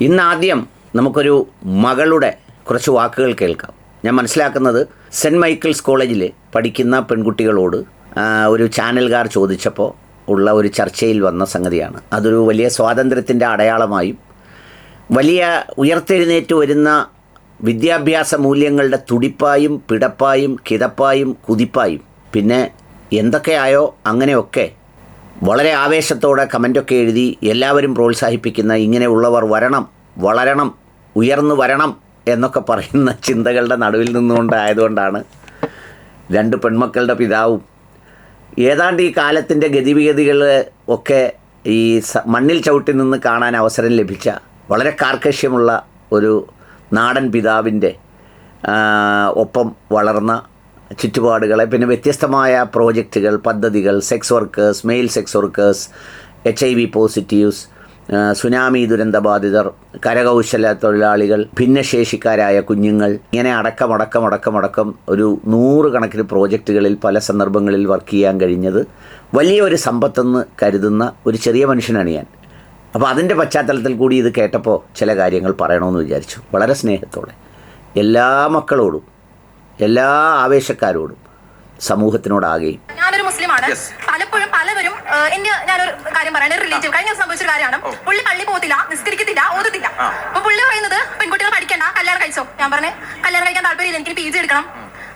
ഇന്ന് ആദ്യം നമുക്കൊരു മകളുടെ കുറച്ച് വാക്കുകൾ കേൾക്കാം. ഞാൻ മനസ്സിലാക്കുന്നത് സെന്റ് മൈക്കിൾസ് കോളേജിൽ പഠിക്കുന്ന പെൺകുട്ടികളോട് ഒരു ചാനൽകാർ ചോദിച്ചപ്പോൾ ഉള്ള ഒരു ചർച്ചയിൽ വന്ന സംഗതിയാണ്. അതൊരു വലിയ സ്വാതന്ത്ര്യത്തിന്റെ അടയാളമായും വലിയ ഉയർത്തെഴുന്നേറ്റ് വരുന്ന വിദ്യാഭ്യാസ മൂല്യങ്ങളുടെ തുടിപ്പായും പിടപ്പായും കിതപ്പായും കുതിപ്പായും പിന്നെ എന്തൊക്കെയായോ അങ്ങനെയൊക്കെ വളരെ ആവേശത്തോടെ കമന്റൊക്കെ എഴുതി എല്ലാവരും പ്രോത്സാഹിപ്പിക്കുന്ന ഇങ്ങനെയുള്ളവർ വരണം വളരണം ഉയർന്നു വരണം എന്നൊക്കെ പറയുന്ന ചിന്തകളുടെ നടുവിൽ നിന്നുകൊണ്ടായതുകൊണ്ടാണ് രണ്ട് പെൺമക്കളുടെ പിതാവും. ഏതാണ്ട് ഈ കാലത്തിന്റെ ഗതിവിഗതികൾ ഒക്കെ ഈ മണ്ണിൽ ചവിട്ടി നിന്ന് കാണാൻ അവസരം ലഭിച്ച വളരെ കാർക്കശ്യമുള്ള ഒരു നാടൻ പിതാവിന്റെ ഒപ്പം വളർന്ന ചുറ്റുപാടുകളെ പിന്നെ വ്യത്യസ്തമായ പ്രോജക്റ്റുകൾ പദ്ധതികൾ sex workers male sex workers H I V positives tsunami ദുരന്തബാധിതർ കരകൗശല തൊഴിലാളികൾ ഭിന്നശേഷിക്കാരായ കുഞ്ഞുങ്ങൾ ഇങ്ങനെ അടക്കം അടക്കം അടക്കം അടക്കം ഒരു നൂറുകണക്കിന് പ്രോജക്റ്റുകളിൽ പല സന്ദർഭങ്ങളിൽ വർക്ക് ചെയ്യാൻ കഴിഞ്ഞത്. വലിയ ഒരു സമ്പത്തെന്ന് കരുതുന്ന ഒരു ചെറിയ മനുഷ്യനാണ് ഞാൻ. അപ്പോൾ അതിന്റെ പശ്ചാത്തലത്തിൽ കൂടി ഇത് കേട്ടപ്പോൾ ചില കാര്യങ്ങൾ പറയണമെന്ന് വിചാരിച്ചു. വളരെ സ്നേഹത്തോടെ. എല്ലാ മക്കളോടും എല്ലാ ആവേശക്കാരോടും സമൂഹത്തിനോടാകെയും ഞാനൊരു മുസ്ലിമാണ്. പലപ്പോഴും പലവരും എന്റെ ഞാനൊരു കാര്യം പറയാൻ റിലേറ്റീവ് കഴിഞ്ഞ ദിവസം സംഭവിച്ച ഒരു കാര്യമാണ് പുള്ളി പള്ളി പോകത്തില്ല നിസ്കരിക്കത്തില്ല ഓതത്തില്ല. അപ്പൊ പുള്ളി പറയുന്നത് പെൺകുട്ടികൾ പഠിക്കണ്ട കല്യാണം കഴിച്ചോ? ഞാൻ പറഞ്ഞു കല്യാണം കഴിക്കാൻ താല്പര്യമില്ല എനിക്ക് പി ജി എടുക്കണം.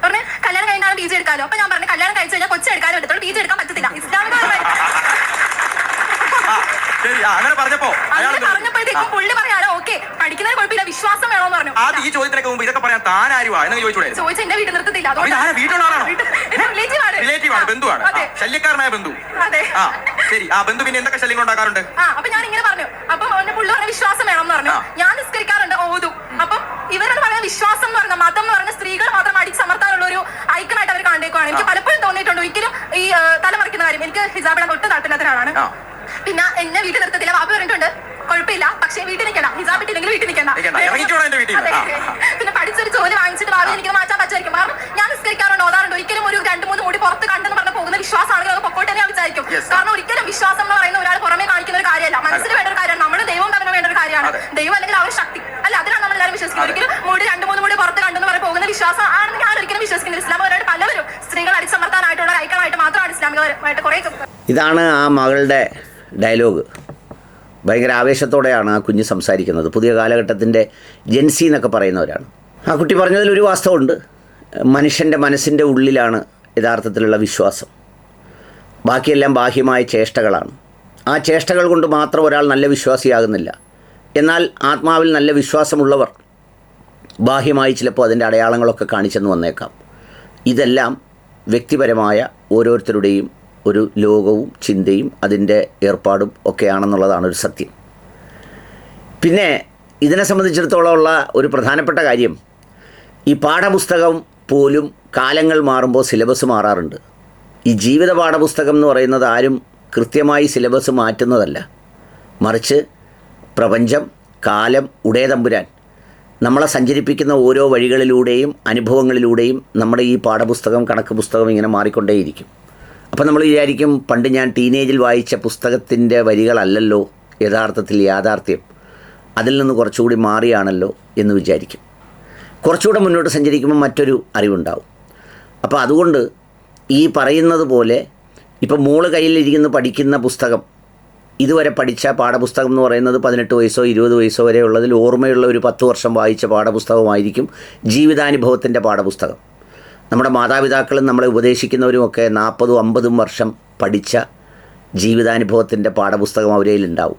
പറഞ്ഞു കല്യാണം കഴിഞ്ഞാൽ പി ജി എടുക്കാലോ? അപ്പൊ ഞാൻ പറഞ്ഞു കല്യാണം കഴിച്ചു കഴിഞ്ഞാൽ കൊച്ചു എടുക്കാനോ എടുത്തോ പി ജി എടുക്കാൻ പറ്റത്തില്ല. ഇസ്ലാമിക അങ്ങനെ പറഞ്ഞപ്പോ അയാൾ അങ്ങനെ പറഞ്ഞപ്പോഴത്തേക്കും പുള്ളി കുഴപ്പമില്ല വിശ്വാസം വേണോന്ന് പറഞ്ഞു. ആദ്യം ഈ ചോദ്യത്തിനൊക്കെ മുമ്പ് ഇതൊക്കെ പറയാൻ താൻ ആരുവാ എന്ന് ചോദിച്ചൂടെ? ചോദിച്ചു എന്റെ വീട്ടിൽ നിർത്തത്തില്ല. ഇത് ആരാ? വീട്ടിലുള്ള ആളാണോ? റിലേറ്റീവ് ആണ് റിലേറ്റീവ് ആണ് ബന്ധുവാണ്. അതെ. ശല്യക്കാരനായ ബന്ധു. അതെ. ആ ശരി. ആ ബന്ധു പിന്നെ എന്തൊക്കെ ശല്യങ്ങൾ ഉണ്ടാക്കാറുണ്ട്? ആ അപ്പൊ ഞാൻ ഇങ്ങനെ പറഞ്ഞു. അപ്പൊ അവന്റെ പുള്ളി പറഞ്ഞ വിശ്വാസം വേണം എന്ന് പറഞ്ഞു ഞാൻ നിസ്കരിക്കാറുണ്ട്. ഓതു. അപ്പം ഇവരെന്ന് പറഞ്ഞ വിശ്വാസം എന്ന് പറഞ്ഞ മതം എന്ന് പറഞ്ഞ സ്ത്രീകൾ മാത്രം അടിച്ച് സമർത്താനുള്ള ഒരു ഐക്കണായിട്ട് അവർ കണ്ടേക്കുവാണ് എനിക്ക് പലപ്പോഴും തോന്നിയിട്ടുണ്ട്. ഒരിക്കലും ഈ തലമറിക്കുന്ന കാര്യം. എനിക്ക് ഹിജാബിടാൻ ഒട്ടും താല്പര്യമില്ലാത്ത പിന്നെ എന്നെ വീട്ടിൽ നിർത്തത്തില്ല. വാപ്പ പറഞ്ഞിട്ടുണ്ട്. കുഴപ്പമില്ല. പക്ഷേ വീട്ടിൽ നിൽക്കണം ഹിജാബ് ഇട്ടില്ലെങ്കിൽ വീട്ടിൽ നിൽക്കണം. പിന്നെ പഠിച്ചൊരു ജോലി വാങ്ങിച്ചിട്ട് ഭാവി എനിക്ക് മാറ്റാൻ പറ്റുമായിരിക്കും. കാരണം ഞാൻ നിസ്കരിക്കാറുണ്ട് ഓതാറുണ്ട്. ഒരിക്കലും ഒരു രണ്ട് മൂന്ന് മുടി പുറത്ത് കണ്ടെന്ന് പറഞ്ഞ പോകുന്ന വിശ്വാസമാണെങ്കിൽ അത് പൊക്കോട്ടെ ഞാൻ വിചാരിക്കും. കാരണം ഒരിക്കലും വിശ്വാസം എന്ന് പറയുന്ന ഒരാൾ പുറമെ കാണിക്കുന്ന ഒരു കാര്യമല്ല. മനസ്സിൽ വേണ്ട ഒരു കാര്യമാണ്. നമ്മൾ ദൈവം തന്നെ വേണ്ട ഒരു കാര്യമാണ്. ദൈവം അല്ലെങ്കിൽ അവർ ശക്തി. അല്ല അതിനാണ് നമ്മൾ എല്ലാവരും വിശ്വസിക്കുന്നത്. ഒരിക്കലും മുടി രണ്ട് മൂന്ന് മുടി പുറത്ത് കണ്ടെന്ന് പറഞ്ഞ പോകുന്ന വിശ്വാസം ആണെന്ന് ഞാൻ ഒരിക്കലും വിശ്വസിക്കുന്നില്ല. ഇസ്ലാമപരമായിട്ട് പലവരും സ്ത്രീകൾ അടിച്ചമർത്താനായിട്ടുള്ള ഐക്യമായിട്ട് മാത്രമാണ് ഇസ്ലാമികമായിട്ട് കുറെ ഇതാണ് ആ മകളുടെ ഡയലോഗ്. ഭയങ്കര ആവേശത്തോടെയാണ് ആ കുഞ്ഞ് സംസാരിക്കുന്നത്. പുതിയ കാലഘട്ടത്തിന്റെ ജെൻസി എന്നൊക്കെ പറയുന്നവരാണ്. ആ കുട്ടി പറഞ്ഞതിൽ ഒരു വാസ്തവമുണ്ട്. മനുഷ്യന്റെ മനസ്സിന്റെ ഉള്ളിലാണ് യഥാർത്ഥത്തിലുള്ള വിശ്വാസം. ബാക്കിയെല്ലാം ബാഹ്യമായ ചേഷ്ടകളാണ്. ആ ചേഷ്ടകൾ കൊണ്ട് മാത്രം ഒരാൾ നല്ല വിശ്വാസിയാകുന്നില്ല. എന്നാൽ ആത്മാവിൽ നല്ല വിശ്വാസമുള്ളവർ ബാഹ്യമായി ചിലപ്പോൾ അതിന്റെ അടയാളങ്ങളൊക്കെ കാണിച്ചെന്ന് വന്നേക്കാം. ഇതെല്ലാം വ്യക്തിപരമായ ഓരോരുത്തരുടെയും ഒരു ലോകവും ചിന്തയും അതിന്റെ ഏർപ്പാടും ഒക്കെയാണെന്നുള്ളതാണ് ഒരു സത്യം. പിന്നെ ഇതിനെ സംബന്ധിച്ചിടത്തോളം ഉള്ള ഒരു പ്രധാനപ്പെട്ട കാര്യം ഈ പാഠപുസ്തകം പോലും കാലങ്ങൾ മാറുമ്പോൾ സിലബസ് മാറാറുണ്ട്. ഈ ജീവിത പാഠപുസ്തകം എന്ന് പറയുന്നത് ആരും കൃത്യമായി സിലബസ് മാറ്റുന്നതല്ല. മറിച്ച് പ്രപഞ്ചം കാലം ഉടേ തമ്പുരാൻ നമ്മളെ സഞ്ചരിപ്പിക്കുന്ന ഓരോ വഴികളിലൂടെയും അനുഭവങ്ങളിലൂടെയും നമ്മുടെ ഈ പാഠപുസ്തകം കണക്ക് പുസ്തകം ഇങ്ങനെ മാറിക്കൊണ്ടേയിരിക്കും. അപ്പോൾ നമ്മൾ വിചാരിക്കും പണ്ട് ഞാൻ ടീനേജിൽ വായിച്ച പുസ്തകത്തിന്റെ വരികളല്ലല്ലോ യഥാർത്ഥത്തിൽ യാഥാർത്ഥ്യം. അതിൽ നിന്ന് കുറച്ചുകൂടി മാറിയാണല്ലോ എന്ന് വിചാരിക്കും. കുറച്ചുകൂടെ മുന്നോട്ട് സഞ്ചരിക്കുമ്പോൾ മറ്റൊരു അറിവുണ്ടാവും. അപ്പോൾ അതുകൊണ്ട് ഈ പറയുന്നത് പോലെ ഇപ്പം മോൾ കയ്യിലിരിക്കുന്ന പഠിക്കുന്ന പുസ്തകം ഇതുവരെ പഠിച്ച പാഠപുസ്തകം എന്ന് പറയുന്നത് പതിനെട്ട് വയസ്സോ ഇരുപത് വയസ്സോ വരെ ഉള്ളതിൽ ഓർമ്മയുള്ള ഒരു പത്ത് വർഷം വായിച്ച പാഠപുസ്തകമായിരിക്കും ജീവിതാനുഭവത്തിന്റെ പാഠപുസ്തകം. നമ്മുടെ മാതാപിതാക്കളും നമ്മളെ ഉപദേശിക്കുന്നവരുമൊക്കെ നാൽപ്പതും അമ്പതും വർഷം പഠിച്ച ജീവിതാനുഭവത്തിന്റെ പാഠപുസ്തകം അവരേൽ ഉണ്ടാവും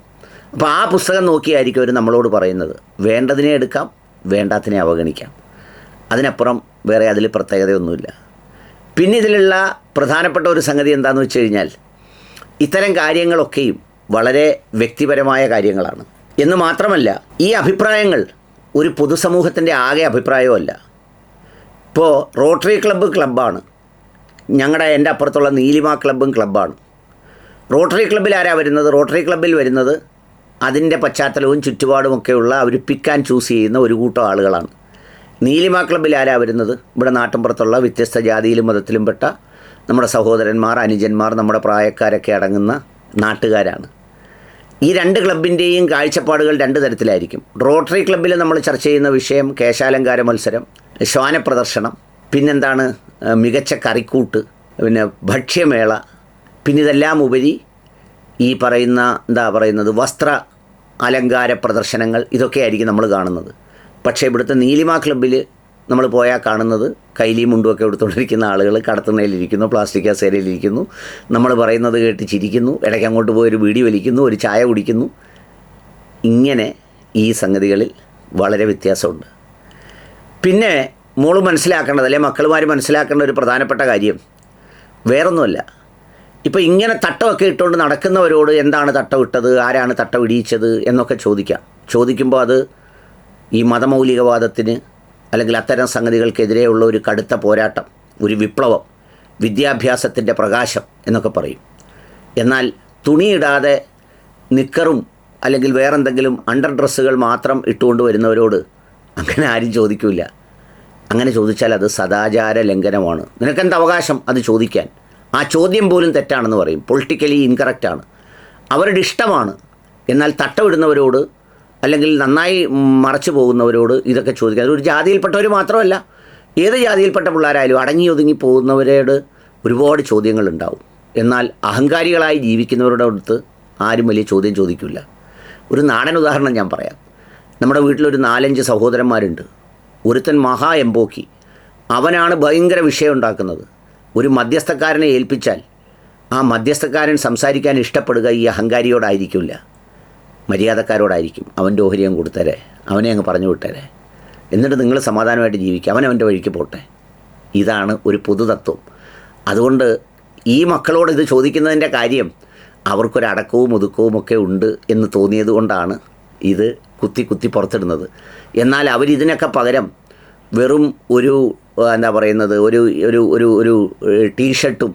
അപ്പോൾ ആ പുസ്തകം നോക്കിയായിരിക്കും അവർ നമ്മളോട് പറയുന്നത്. വേണ്ടതിനെ എടുക്കാം വേണ്ടാത്തിനെ അവഗണിക്കാം. അതിനപ്പുറം വേറെ അതിൽ പ്രത്യേകതയൊന്നുമില്ല. പിന്നെ ഇതിലുള്ള പ്രധാനപ്പെട്ട ഒരു സംഗതി എന്താണെന്ന് വെച്ച് കഴിഞ്ഞാൽ ഇത്തരം കാര്യങ്ങളൊക്കെയും വളരെ വ്യക്തിപരമായ കാര്യങ്ങളാണ്. എന്ന് മാത്രമല്ല ഈ അഭിപ്രായങ്ങൾ ഒരു പൊതുസമൂഹത്തിന്റെ ആകെ അഭിപ്രായമല്ല. ഇപ്പോൾ റോട്ടറി ക്ലബ്ബ് ക്ലബ്ബാണ്. ഞങ്ങളുടെ എന്റെ അപ്പുറത്തുള്ള നീലിമ ക്ലബ്ബും ക്ലബ്ബാണ്. റോട്ടറി ക്ലബ്ബിൽ ആരാ വരുന്നത്? റോട്ടറി ക്ലബ്ബിൽ വരുന്നത് അതിന്റെ പശ്ചാത്തലവും ചുറ്റുപാടുമൊക്കെയുള്ള അവർ പിക്ക് ആൻഡ് ചൂസ് ചെയ്യുന്ന ഒരു കൂട്ടം ആളുകളാണ്. നീലിമ ക്ലബ്ബിൽ ആരാ വരുന്നത്? ഇവിടെ നാട്ടിൻപുറത്തുള്ള വ്യത്യസ്ത ജാതിയിലും മതത്തിലും പെട്ട നമ്മുടെ സഹോദരന്മാർ അനുജന്മാർ നമ്മുടെ പ്രായക്കാരൊക്കെ അടങ്ങുന്ന നാട്ടുകാരാണ്. ഈ രണ്ട് ക്ലബിന്റെയും കാഴ്ചപ്പാടുകൾ രണ്ട് തരത്തിലായിരിക്കും. റോട്ടറി ക്ലബ്ബിൽ നമ്മൾ ചർച്ച ചെയ്യുന്ന വിഷയം കേശാലങ്കാര മത്സരം ശ്വാന പ്രദർശനം പിന്നെന്താണ് മികച്ച കറിക്കൂട്ട് പിന്നെ ഭക്ഷ്യമേള പിന്നെ ഇതെല്ലാം ഉപരി ഈ പറയുന്ന എന്താ പറയുന്നത് വസ്ത്ര അലങ്കാര പ്രദർശനങ്ങൾ ഇതൊക്കെയായിരിക്കും നമ്മൾ കാണുന്നത്. പക്ഷേ ഇവിടുത്തെ നീലിമ ക്ലബ്ബിൽ നമ്മൾ പോയാൽ കാണുന്നത് കൈലി മുണ്ടുമൊക്കെ എടുത്തുകൊണ്ടിരിക്കുന്ന ആളുകൾ കടത്തുന്നതിലിരിക്കുന്നു പ്ലാസ്റ്റിക് കസേരയിലിരിക്കുന്നു. നമ്മൾ പറയുന്നത് കേട്ട് ചിരിക്കുന്നു ഇടയ്ക്ക് അങ്ങോട്ട് പോയി ഒരു വീടി വലിക്കുന്നു ഒരു ചായ കുടിക്കുന്നു. ഇങ്ങനെ ഈ സംഗതികളിൽ വളരെ വ്യത്യാസമുണ്ട്. പിന്നെ മോൾ മനസ്സിലാക്കേണ്ടത് അല്ലെ മക്കളുമാർ മനസ്സിലാക്കേണ്ട ഒരു പ്രധാനപ്പെട്ട കാര്യം. വേറൊന്നുമല്ല. ഇപ്പോൾ ഇങ്ങനെ തട്ടമൊക്കെ ഇട്ടുകൊണ്ട് നടക്കുന്നവരോട് എന്താണ് തട്ടം ഇട്ടത് ആരാണ് തട്ടം ഇടിയിച്ചത് എന്നൊക്കെ ചോദിക്കാം. ചോദിക്കുമ്പോൾ അത് ഈ മതമൗലികവാദത്തിന് അല്ലെങ്കിൽ അത്തരം സംഗതികൾക്കെതിരെയുള്ള ഒരു കടുത്ത പോരാട്ടം ഒരു വിപ്ലവം വിദ്യാഭ്യാസത്തിന്റെ പ്രകാശം എന്നൊക്കെ പറയും. എന്നാൽ തുണിയിടാതെ നിക്കറും അല്ലെങ്കിൽ വേറെന്തെങ്കിലും അണ്ടർ ഡ്രസ്സുകൾ മാത്രം ഇട്ടുകൊണ്ട് വരുന്നവരോട് അങ്ങനെ ആരും ചോദിക്കില്ല അങ്ങനെ ചോദിച്ചാൽ അത് സദാചാര ലംഘനമാണ്. നിനക്കെന്ത് അവകാശം അത് ചോദിക്കാൻ? ആ ചോദ്യം പോലും തെറ്റാണെന്ന് പറയും. പൊളിറ്റിക്കലി ഇൻകറക്റ്റാണ് അവരുടെ ഇഷ്ടമാണ്. എന്നാൽ തട്ടമിടുന്നവരോട് അല്ലെങ്കിൽ നന്നായി മറച്ചു പോകുന്നവരോട് ഇതൊക്കെ ചോദിക്കുക അതൊരു ജാതിയിൽപ്പെട്ടവർ മാത്രമല്ല ഏത് ജാതിയിൽപ്പെട്ട പിള്ളേരായാലും അടങ്ങി ഒതുങ്ങി പോകുന്നവരോട് ഒരുപാട് ചോദ്യങ്ങളുണ്ടാവും എന്നാൽ അഹങ്കാരികളായി ജീവിക്കുന്നവരുടെ അടുത്ത് ആരും വലിയ ചോദ്യം ചോദിക്കില്ല ഒരു നാടൻ ഉദാഹരണം ഞാൻ പറയാം. നമ്മുടെ വീട്ടിലൊരു നാലഞ്ച് സഹോദരന്മാരുണ്ട്. ഒരുത്തൻ മഹാ എംബോക്കി. അവനാണ് ഭയങ്കര വിഷയം ഉണ്ടാക്കുന്നത്. ഒരു മധ്യസ്ഥക്കാരനെ ഏൽപ്പിച്ചാൽ ആ മധ്യസ്ഥക്കാരൻ സംസാരിക്കാൻ ഇഷ്ടപ്പെടുക ഈ അഹങ്കാരിയോടായിരിക്കില്ല. മര്യാദക്കാരോടായിരിക്കും. അവന്റെ ഓഹരിയം കൊടുത്തേരെ. അവനെ അങ്ങ് പറഞ്ഞു വിട്ടേരെ. എന്നിട്ട് നിങ്ങൾ സമാധാനമായിട്ട് ജീവിക്കുക. അവൻ വഴിക്ക് പോട്ടെ. ഇതാണ് ഒരു പൊതുതത്വം. അതുകൊണ്ട് ഈ മക്കളോട് ഇത് ചോദിക്കുന്നതിന്റെ കാര്യം അവർക്കൊരടക്കവും ഒതുക്കവും ഒക്കെ ഉണ്ട് എന്ന് തോന്നിയത് കൊണ്ടാണ് ഇത് കുത്തി കുത്തി പുറത്തിടുന്നത്. എന്നാൽ അവരിതിനൊക്കെ പകരം വെറും ഒരു എന്താ പറയുന്നത് ഒരു ഒരു ഒരു ഒരു ടീഷർട്ടും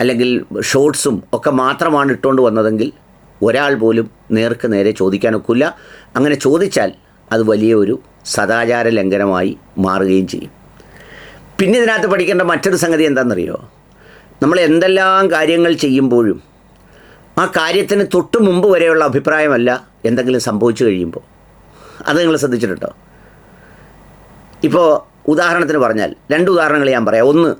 അല്ലെങ്കിൽ ഷോർട്സും ഒക്കെ മാത്രമാണ് ഇട്ടുകൊണ്ട് വന്നതെങ്കിൽ ഒരാൾ പോലും നേർക്ക് നേരെ ചോദിക്കാനൊക്കില്ല. അങ്ങനെ ചോദിച്ചാൽ അത് വലിയ ഒരു സദാചാര ലംഘനമായി മാറുകയും ചെയ്യും. പിന്നെ ഇതിനകത്ത് പഠിക്കേണ്ട മറ്റൊരു സംഗതി എന്താണെന്നറിയോ? നമ്മൾ എന്തെല്ലാം കാര്യങ്ങൾ ചെയ്യുമ്പോഴും ആ കാര്യത്തിന് തൊട്ട് മുമ്പ് വരെയുള്ള അഭിപ്രായമല്ല എന്തെങ്കിലും സംഭവിച്ചു കഴിയുമ്പോൾ. അത് നിങ്ങൾ ശ്രദ്ധിച്ചിട്ടുണ്ടോ? ഇപ്പോൾ ഉദാഹരണത്തിന് പറഞ്ഞാൽ രണ്ട് ഉദാഹരണങ്ങൾ ഞാൻ പറയാം. ഒന്ന്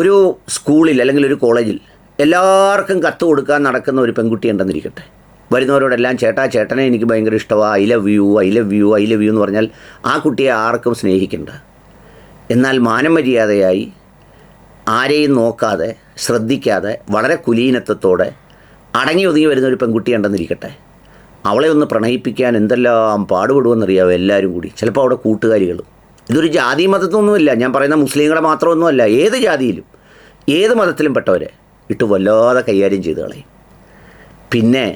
ഒരു സ്കൂളിൽ അല്ലെങ്കിൽ ഒരു കോളേജിൽ എല്ലാവർക്കും കത്ത് കൊടുക്കാൻ നടക്കുന്ന ഒരു പെൺകുട്ടി ഉണ്ടെന്നിരിക്കട്ടെ. വരുന്നവരോടെല്ലാം ചേട്ടാ ചേട്ടനെ എനിക്ക് ഭയങ്കര ഇഷ്ടമാണ് I love you I love you I love you എന്ന് പറഞ്ഞാൽ ആ കുട്ടിയെ ആർക്കും സ്നേഹിക്കേണ്ട. എന്നാൽ മാനമര്യാദയായി ആരെയും നോക്കാതെ ശ്രദ്ധിക്കാതെ വളരെ കുലീനത്വത്തോടെ അടങ്ങി ഒതുങ്ങി വരുന്ന ഒരു പെൺകുട്ടി ഉണ്ടെന്നിരിക്കട്ടെ. അവളെ ഒന്ന് പ്രണയിപ്പിക്കാൻ എന്തെല്ലാം പാടുപെടുമെന്നറിയാമോ എല്ലാവരും കൂടി? ചിലപ്പോൾ അവിടെ കൂട്ടുകാരികൾ. ഇതൊരു ജാതി മതത്തൊന്നുമില്ല. ഞാൻ പറയുന്ന മുസ്ലിങ്ങളെ മാത്രമൊന്നുമല്ല. ഏത് ജാതിയിലും ഏത് മതത്തിലും പെട്ടവരെ ഇട്ട് വല്ലാതെ കൈകാര്യം ചെയ്ത് കളയും. പിന്നെ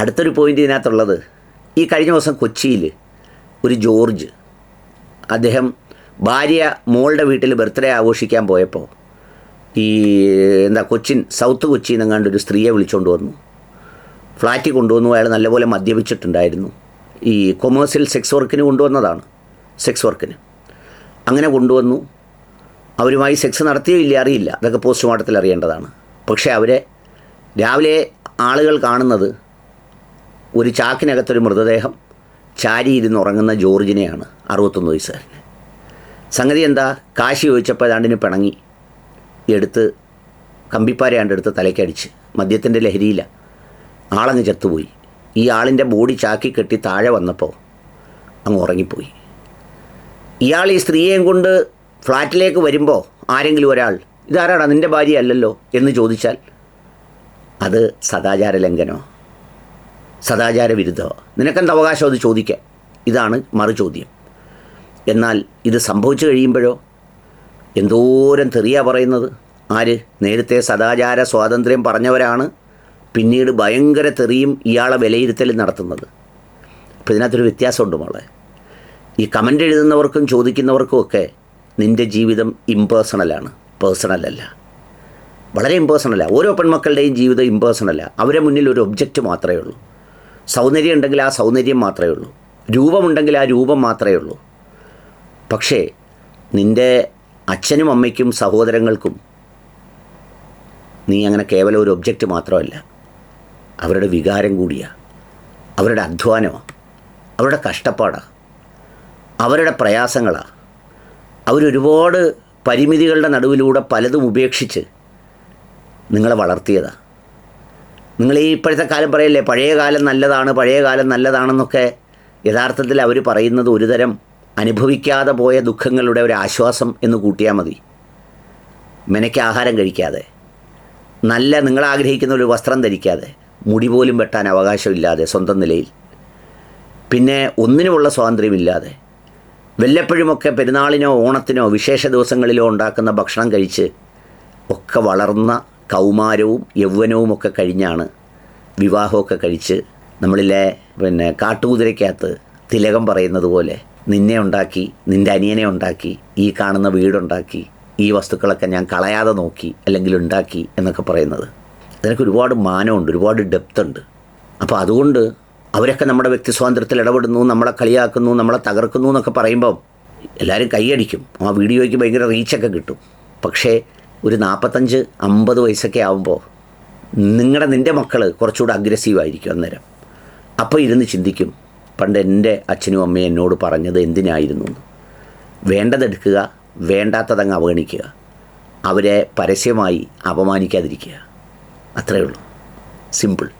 അടുത്തൊരു പോയിന്റ് ഇതിനകത്തുള്ളത് ഈ കഴിഞ്ഞ ദിവസം കൊച്ചിയിൽ ഒരു ജോർജ് അദ്ദേഹം ഭാര്യ മോളുടെ വീട്ടിൽ ബർത്ത്ഡേ ആഘോഷിക്കാൻ പോയപ്പോൾ ഈ എന്താ കൊച്ചിൻ സൗത്ത് കൊച്ചിയിൽ നിന്നെങ്ങാണ്ട് ഒരു സ്ത്രീയെ വിളിച്ചുകൊണ്ട് വന്നു. ഫ്ലാറ്റിൽ കൊണ്ടുവന്നു അയാൾ നല്ലപോലെ മദ്യപിച്ചിട്ടുണ്ടായിരുന്നു. ഈ കൊമേഴ്സ്യൽ സെക്സ് വർക്കിന് കൊണ്ടുവന്നതാണ് സെക്സ് വർക്കിന്. അങ്ങനെ കൊണ്ടുവന്നു. അവരുമായി സെക്സ് നടത്തിയോ ഇല്ല അറിയില്ല. അതൊക്കെ പോസ്റ്റ്മോർട്ടത്തിൽ അറിയേണ്ടതാണ്. പക്ഷേ അവരെ രാവിലെ ആളുകൾ കാണുന്നത് ഒരു ചാക്കിനകത്തൊരു മൃതദേഹം ചാരിയിരുന്ന് ഉറങ്ങുന്ന ജോർജിനെയാണ് അറുപത്തൊന്ന് വയസ്സുകാരനെ. സംഗതി എന്താ? കാശി ചോദിച്ചപ്പോൾ ഏതാണ്ടിന് പിണങ്ങി. എടുത്ത് കമ്പിപ്പാരയാണ്ട് എടുത്ത് തലയ്ക്കടിച്ച് മദ്യത്തിന്റെ ലഹരിയില്ല ആളങ്ങ് ചത്തുപോയി. ഈ ആളിന്റെ ബോഡി ചാക്കി കെട്ടി താഴെ വന്നപ്പോൾ അങ്ങ് ഉറങ്ങിപ്പോയി. ഇയാൾ ഈ സ്ത്രീയെയും കൊണ്ട് ഫ്ലാറ്റിലേക്ക് വരുമ്പോൾ ആരെങ്കിലും ഒരാൾ ഇതാരാടാ നിന്റെ ഭാര്യ അല്ലല്ലോ? എന്ന് ചോദിച്ചാൽ അത് സദാചാര ലംഘനമോ. സദാചാര വിരുദ്ധമോ. നിനക്കെന്ത് അവകാശം അത് ചോദിക്കാൻ? ഇതാണ് മറുചോദ്യം. എന്നാൽ ഇത് സംഭവിച്ചു കഴിയുമ്പോഴോ? എന്തോരം തെറിയാ പറയുന്നത്? ആര്? നേരത്തെ സദാചാര സ്വാതന്ത്ര്യം പറഞ്ഞവരാണ് പിന്നീട് ഭയങ്കര തെറിയും ഇയാളെ വിലയിരുത്തൽ നടത്തുന്നത്. അപ്പോൾ ഇതിനകത്തൊരു വ്യത്യാസമുണ്ട് മോളെ. ഈ കമന്റ് എഴുതുന്നവർക്കും ചോദിക്കുന്നവർക്കും ഒക്കെ നിന്റെ ജീവിതം ഇമ്പേഴ്സണലാണ് പേഴ്സണലല്ല വളരെ ഇമ്പേഴ്സണലാണ് ഓരോ പെൺമക്കളുടെയും ജീവിതം ഇമ്പേഴ്സണലാണ് അവരെ മുന്നിൽ ഒരു ഒബ്ജക്റ്റ് മാത്രമേ ഉള്ളൂ. സൗന്ദര്യം ഉണ്ടെങ്കിൽ ആ സൗന്ദര്യം മാത്രമേ ഉള്ളൂ. രൂപമുണ്ടെങ്കിൽ ആ രൂപം മാത്രമേ ഉള്ളൂ. പക്ഷേ നിന്റെ അച്ഛനും അമ്മയ്ക്കും സഹോദരങ്ങൾക്കും നീ അങ്ങനെ കേവലം ഒരു ഒബ്ജക്റ്റ് മാത്രമല്ല. അവരുടെ വികാരം കൂടിയാണ് അവരുടെ അധ്വാനമാണ് അവരുടെ കഷ്ടപ്പാടാണ് അവരുടെ പ്രയാസങ്ങളാണ് അവരൊരുപാട് പരിമിതികളുടെ നടുവിലൂടെ പലതും ഉപേക്ഷിച്ച് നിങ്ങളെ വളർത്തിയതാണ് നിങ്ങൾ ഈ ഇപ്പോഴത്തെ കാലം പറയല്ലേ പഴയ കാലം നല്ലതാണ് പഴയ കാലം നല്ലതാണെന്നൊക്കെ യഥാർത്ഥത്തിൽ അവർ പറയുന്നത് ഒരുതരം അനുഭവിക്കാതെ പോയ ദുഃഖങ്ങളുടെ ഒരു ആശ്വാസം എന്ന് കൂട്ടിയാൽ മതി. മെനയ്ക്ക് ആഹാരം കഴിക്കാതെ. നല്ല നിങ്ങൾ ആഗ്രഹിക്കുന്ന ഒരു വസ്ത്രം ധരിക്കാതെ. മുടി പോലും വെട്ടാൻ അവകാശമില്ലാതെ സ്വന്തം നിലയിൽ. പിന്നെ ഒന്നിനുമുള്ള സ്വാതന്ത്ര്യമില്ലാതെ വല്ലപ്പോഴുമൊക്കെ പെരുന്നാളിനോ ഓണത്തിനോ വിശേഷ ദിവസങ്ങളിലോ ഉണ്ടാക്കുന്ന ഭക്ഷണം കഴിച്ച് ഒക്കെ വളർന്ന കൗമാരവും യൗവനവും ഒക്കെ കഴിഞ്ഞാണ് വിവാഹമൊക്കെ കഴിച്ച് നമ്മളിലെ പിന്നെ കാട്ടുകുതിരയ്ക്കകത്ത് തിലകം പറയുന്നത് പോലെ നിന്നെ ഉണ്ടാക്കി നിന്റെ അനിയനെ ഉണ്ടാക്കി ഈ കാണുന്ന വീടുണ്ടാക്കി ഈ വസ്തുക്കളൊക്കെ ഞാൻ കളയാതെ നോക്കി അല്ലെങ്കിൽ ഉണ്ടാക്കി എന്നൊക്കെ പറയുന്നത്. അതിനൊക്കെ ഒരുപാട് മാനമുണ്ട് ഒരുപാട് ഡെപ്ത് ഉണ്ട്. അപ്പോൾ അതുകൊണ്ട് അവരൊക്കെ നമ്മുടെ വ്യക്തി സ്വാതന്ത്ര്യത്തിൽ ഇടപെടുന്നു നമ്മളെ കളിയാക്കുന്നു നമ്മളെ തകർക്കുന്നു എന്നൊക്കെ പറയുമ്പം എല്ലാവരും കൈയടിക്കും. ആ വീഡിയോയ്ക്ക് ഭയങ്കര റീച്ചൊക്കെ കിട്ടും. പക്ഷേ ഒരു നാൽപ്പത്തഞ്ച് അമ്പത് വയസ്സൊക്കെ ആകുമ്പോൾ നിങ്ങളുടെ നിന്റെ മക്കൾ കുറച്ചുകൂടെ അഗ്രസീവ് ആയിരിക്കും അന്നേരം. അപ്പോൾ ഇരുന്ന് ചിന്തിക്കും പണ്ട് എന്റെ അച്ഛനും അമ്മയും എന്നോട് പറഞ്ഞത് എന്തിനായിരുന്നു എന്ന്. വേണ്ടതെടുക്കുക വേണ്ടാത്തതങ്ങ് അവഗണിക്കുക. അവരെ പരസ്യമായി അപമാനിക്കാതിരിക്കുക. atraerlo. Simple.